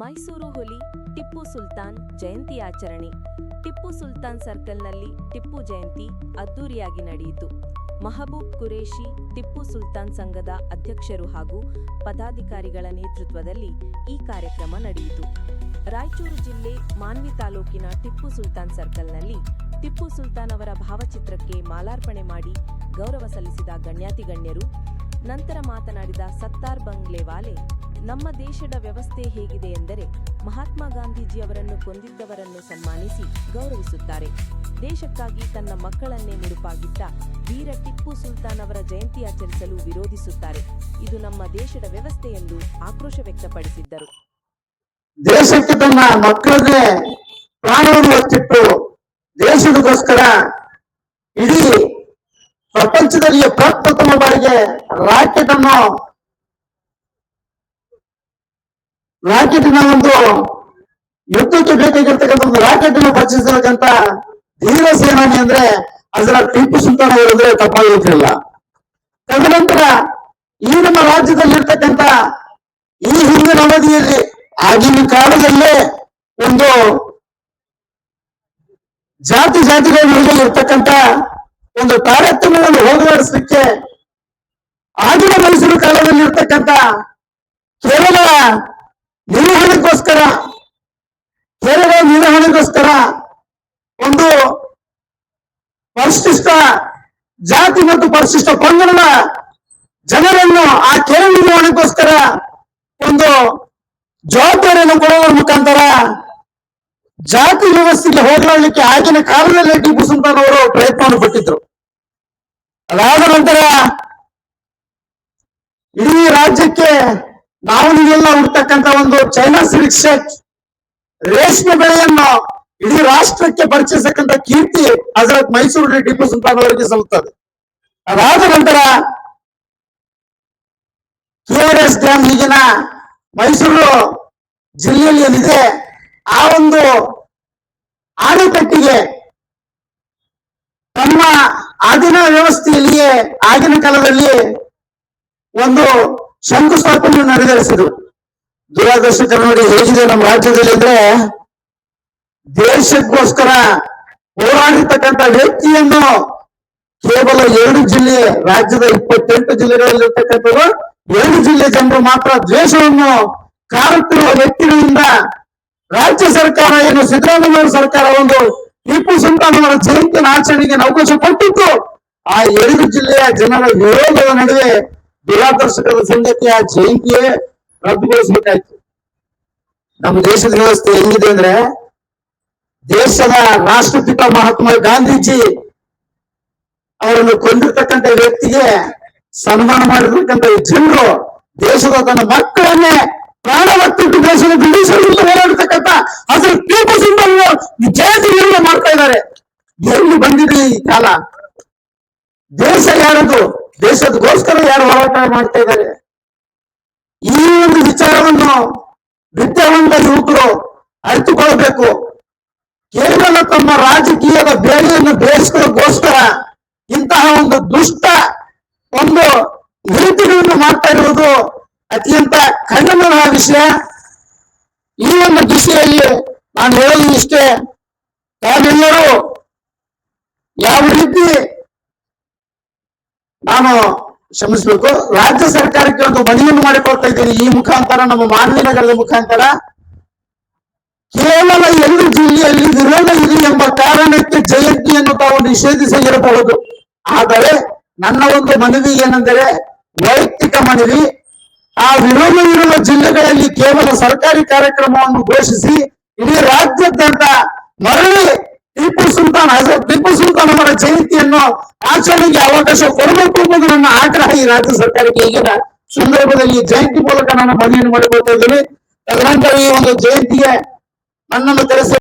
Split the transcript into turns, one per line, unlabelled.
ಮೈಸೂರು ಹುಲಿ ಟಿಪ್ಪು ಸುಲ್ತಾನ್ ಜಯಂತಿ ಆಚರಣೆ. ಟಿಪ್ಪು ಸುಲ್ತಾನ್ ಸರ್ಕಲ್ನಲ್ಲಿ ಟಿಪ್ಪು ಜಯಂತಿ ಅದ್ದೂರಿಯಾಗಿ ನಡೆಯಿತು. ಮಹಬೂಬ್ ಕುರೇಶಿ ಟಿಪ್ಪು ಸುಲ್ತಾನ್ ಸಂಘದ ಅಧ್ಯಕ್ಷರು ಹಾಗೂ ಪದಾಧಿಕಾರಿಗಳ ನೇತೃತ್ವದಲ್ಲಿ ಈ ಕಾರ್ಯಕ್ರಮ ನಡೆಯಿತು. ರಾಯಚೂರು ಜಿಲ್ಲೆ ಮಾನ್ವಿ ತಾಲೂಕಿನ ಟಿಪ್ಪು ಸುಲ್ತಾನ್ ಸರ್ಕಲ್ನಲ್ಲಿ ಟಿಪ್ಪು ಸುಲ್ತಾನ್ ಅವರ ಭಾವಚಿತ್ರಕ್ಕೆ ಮಾಲಾರ್ಪಣೆ ಮಾಡಿ ಗೌರವ ಸಲ್ಲಿಸಿದ ಗಣ್ಯಾತಿ ಗಣ್ಯರು ನಂತರ ಮಾತನಾಡಿದ ಸತ್ತಾರ್ ಬಂಗ್ಲೆವಾಲೆ, ನಮ್ಮ ದೇಶದ ವ್ಯವಸ್ಥೆ ಹೇಗಿದೆ ಎಂದರೆ ಮಹಾತ್ಮ ಗಾಂಧೀಜಿ ಅವರನ್ನು ಕೊಂದಿದ್ದವರನ್ನು ಸನ್ಮಾನಿಸಿ ಗೌರವಿಸುತ್ತಾರೆ. ದೇಶಕ್ಕಾಗಿ ತನ್ನ ಮಕ್ಕಳನ್ನೇ ಮುಡುಪಾಗಿಟ್ಟ ವೀರ ಟಿಪ್ಪು ಸುಲ್ತಾನ್ ಅವರ ಜಯಂತಿ ಆಚರಿಸಲು ವಿರೋಧಿಸುತ್ತಾರೆ. ಇದು ನಮ್ಮ ದೇಶದ ವ್ಯವಸ್ಥೆ ಎಂದು ಆಕ್ರೋಶ ವ್ಯಕ್ತಪಡಿಸಿದ್ದರು.
ದೇಶಕ್ಕೆ ತನ್ನ ಮಕ್ಕಳನ್ನೇ ಪ್ರಾಣವನ್ನು ಹೊತ್ತಿಟ್ಟು ಇಡೀ ಪ್ರಪಂಚದಲ್ಲಿ ಪ್ರಪ್ರಥಮ ಬಾರಿಗೆ ರಾಕೆಟ್ ಅನ್ನು ರಾಕೆಟಿನ ಒಂದು ಯುದ್ಧಕ್ಕೆ ಬೇಕಾಗಿರ್ತಕ್ಕಂಥ ಒಂದು ರಾಕೆಟ್ ಅನ್ನು ಪರಿಚಯಿಸತಕ್ಕಂತ ಧೀರ ಸೇನಾನಿ ಅಂದ್ರೆ ಅದರ ಟಿಪ್ಪು ಸುಲ್ತಾನ್ ಅವರಂದ್ರೆ ತಪ್ಪಾಗಿರ್ತಿಲ್ಲ ತದನಂತರ ಈ ನಮ್ಮ ರಾಜ್ಯದಲ್ಲಿರ್ತಕ್ಕಂಥ ಈ ಹಿಂದಿನ ಅವಧಿಯಲ್ಲಿ ಆಗಿನ ಕಾಲದಲ್ಲೇ ಒಂದು ಜಾತಿ ಜಾತಿಗಳ ನಡುವೆ ಇರ್ತಕ್ಕಂಥ ಒಂದು ಕಾರ್ಯಕ್ರಮವನ್ನು ಹೋಗಲಾಡಿಸಲಿಕ್ಕೆ ಆಗಿನ ಮೈಸೂರು ಕಾಲದಲ್ಲಿ ಇರ್ತಕ್ಕಂಥ ಕೇವಲ ನಿರ್ವಹಣೆಗೋಸ್ಕರ ಕೇವಲ ನಿರ್ವಹಣೆಗೋಸ್ಕರ ಒಂದು ಪರಿಶಿಷ್ಟ ಜಾತಿ ಮತ್ತು ಪರಿಶಿಷ್ಟ ಪಂಗಡದ ಜನರನ್ನು ಆ ಕೆರೆ ನಿರ್ವಹಣೆಗೋಸ್ಕರ ಒಂದು ಜವಾಬ್ದಾರಿಯನ್ನು ಕೊಡುವ ಮುಖಾಂತರ ಜಾತಿ ವ್ಯವಸ್ಥೆಗೆ ಹೋಗಲಾಡಲಿಕ್ಕೆ ಆಗಿನ ಕಾಲದಲ್ಲಿ ಟಿಪ್ಪು ಸುಲ್ತಾನ್ ಪಟ್ಟಿದ್ರು ಅದಾದ ನಂತರ ಇಡೀ ರಾಜ್ಯಕ್ಕೆ ನಾವು ನೀವೆಲ್ಲ ಹುಡ್ತಕ್ಕಂತ ಒಂದು ಚೈನಾ ಸಿಲ್ಕ್ ರೇಷ್ಮೆ ಬೆಳೆಯನ್ನು ಇಡೀ ರಾಷ್ಟ್ರಕ್ಕೆ ಪರಿಚಯಿಸತಕ್ಕಂತ ಕೀರ್ತಿ ಹಜರತ್ ಮೈಸೂರು ಟಿಪ್ಪು ಸುಲ್ತಾನ್ ಅವರಿಗೆ ಸಲ್ಲುತ್ತದೆ. ಅದಾದ ನಂತರ ಕೆ ಆರ್ ಎಸ್ ಡ್ಯಾಮ್ ಈಗಿನ ಮೈಸೂರು ಜಿಲ್ಲೆಯಲ್ಲಿ ಏನಿದೆ ಆ ಒಂದು ಆಣೆಕಟ್ಟಿಗೆ ನಮ್ಮ ಆಗಿನ ವ್ಯವಸ್ಥೆಯಲ್ಲಿಯೇ, ಆಗಿನ ಕಾಲದಲ್ಲಿ ಒಂದು ಶಂಕುಸ್ಥಾಪನೆಯನ್ನು ನೆರವೇರಿಸಿದ್ರು. ದುರಾದರ್ಶಕ ನೋಡಿ ಹೇಗಿದೆ ನಮ್ಮ ರಾಜ್ಯದಲ್ಲಿ ಅಂದ್ರೆ ದೇಶಕ್ಕೋಸ್ಕರ ಹೋರಾಡಿರ್ತಕ್ಕಂಥ ವ್ಯಕ್ತಿಯನ್ನು ಕೇವಲ ಎರಡು ಜಿಲ್ಲೆ, ರಾಜ್ಯದ ಇಪ್ಪತ್ತೆಂಟು ಜಿಲ್ಲೆಗಳಲ್ಲಿರ್ತಕ್ಕಂಥದ್ದು, ಎರಡು ಜಿಲ್ಲೆ ಜನರು ಮಾತ್ರ ದ್ವೇಷವನ್ನು ಕಾರುತ್ತಿರುವ ವ್ಯಕ್ತಿಗಳಿಂದ ರಾಜ್ಯ ಸರ್ಕಾರ ಏನು ಸಿದ್ದರಾಮಯ್ಯ ಸರ್ಕಾರ ಒಂದು ಟಿಪ್ಪು ಸುಲ್ತಾನ್ ಅವರ ಜಯಂತಿ ಆಚರಣೆಗೆ ಅವಕಾಶ ಕೊಟ್ಟಿತ್ತು ಆ ಎರಡು ಜಿಲ್ಲೆಯ ಜನರ ವಿರೋಧದ ನಡುವೆ ದುರಾದರ್ಶಕರ ಸಂಗತಿಯ ಜಯಂತಿಯೇ ರದ್ದುಗೊಳಿಸಬೇಕಾಯ್ತು. ನಮ್ಮ ದೇಶದ ವ್ಯವಸ್ಥೆ ಹೆಂಗಿದೆ ಅಂದ್ರೆ ದೇಶದ ರಾಷ್ಟ್ರಪಿತ ಮಹಾತ್ಮ ಗಾಂಧೀಜಿ ಅವರನ್ನು ಕೊಂದಿರ್ತಕ್ಕಂಥ ವ್ಯಕ್ತಿಗೆ ಸನ್ಮಾನ ಮಾಡಿರ್ತಕ್ಕಂಥ ಜನರು ದೇಶದ ತನ್ನ ಮಕ್ಕಳನ್ನೇ ಪ್ರಾಣವತ್ತಿಟ್ಟು ದೇಶದ ಅದ್ರ ಟಿಪ್ಪು ಸುಲ್ತಾನ್ ಜಯಂತಿ ನಿರ್ಣಯ ಮಾಡ್ತಾ ಇದ್ದಾರೆ ಎಲ್ಲಿ ಬಂದಿದೆ ಈ ಕಾಲ ದೇಶ ಯಾರದು? ದೇಶದಗೋಸ್ಕರ ಯಾರು ಹೋರಾಟ ಮಾಡ್ತಾ ಇದ್ದಾರೆ? ಈ ಒಂದು ವಿಚಾರವನ್ನು ವಿದ್ಯಾವಂತ ಯುವಕರು ಅರಿತುಕೊಳ್ಳಬೇಕು. ಕೇವಲ ತಮ್ಮ ರಾಜಕೀಯದ ಬೇಳೆಯನ್ನು ಬೇಯಿಸ್ಕೊಳ್ಳೋಕ್ಕೋಸ್ಕರ ಇಂತಹ ಒಂದು ದುಷ್ಟ ಒಂದು ನೀತಿಗಳನ್ನು ಮಾಡ್ತಾ ಇರುವುದು ಅತ್ಯಂತ ಖಂಡನೀಯ ವಿಷಯ. ಈ ಒಂದು ದಿಶೆಯಲ್ಲಿ ನಾನು ಹೇಳೋದು ಇಷ್ಟೇ. ತಾವೆಲ್ಲರೂ ನಾನು ಶ್ರಮಿಸಬೇಕು ರಾಜ್ಯ ಸರ್ಕಾರಕ್ಕೆ ಒಂದು ಮನವಿಯನ್ನು ಮಾಡಿಕೊಳ್ತಾ ಇದ್ದೀನಿ. ಈ ಮುಖಾಂತರ, ನಮ್ಮ ಮಾನವಿ ನಗರದ ಮುಖಾಂತರ. ಕೇವಲ ಎರಡು ಜಿಲ್ಲೆಯಲ್ಲಿ ವಿರೋಧ ಎಂಬ ಕಾರಣಕ್ಕೆ ಜಯಂತಿಯನ್ನು ತಾವು ನಿಷೇಧಿಸಿರಬಹುದು ಆದರೆ, ನನ್ನ ಒಂದು ಮನವಿ ಏನೆಂದರೆ, ವೈಯಕ್ತಿಕ ಮನವಿ. ಆ ವಿರೋಧವಿರುವ ಜಿಲ್ಲೆಗಳಲ್ಲಿ ಕೇವಲ ಸರ್ಕಾರಿ ಕಾರ್ಯಕ್ರಮವನ್ನು ಘೋಷಿಸಿ, ಇಡೀ ರಾಜ್ಯಾದ್ಯಂತ ಮರಳಿ ಟಿಪ್ಪು ಸುಲ್ತಾನ್ ಹಜರತ್ ಟಿಪ್ಪು ಸುಲ್ತಾನ್ ಅವರ ಜಯಂತಿಯನ್ನು ಆಚರಣೆಗೆ ಅವಕಾಶ ಕೊಡಬೇಕು ಎಂಬುದು ನನ್ನ ಆಗ್ರಹ ಈ ರಾಜ್ಯ ಸರ್ಕಾರಕ್ಕೆ ಈಗಿನ ಸಂದರ್ಭದಲ್ಲಿ ಈ ಜಯಂತಿ ಮೂಲಕ ನಾನು ಮನವಿಯನ್ನು ಮಾಡಿಕೊಳ್ತಾ ಇದ್ದೀನಿ ತದನಂತರ ಈ ಒಂದು ಜಯಂತಿಗೆ ನನ್ನನ್ನು ಕರೆಸಿ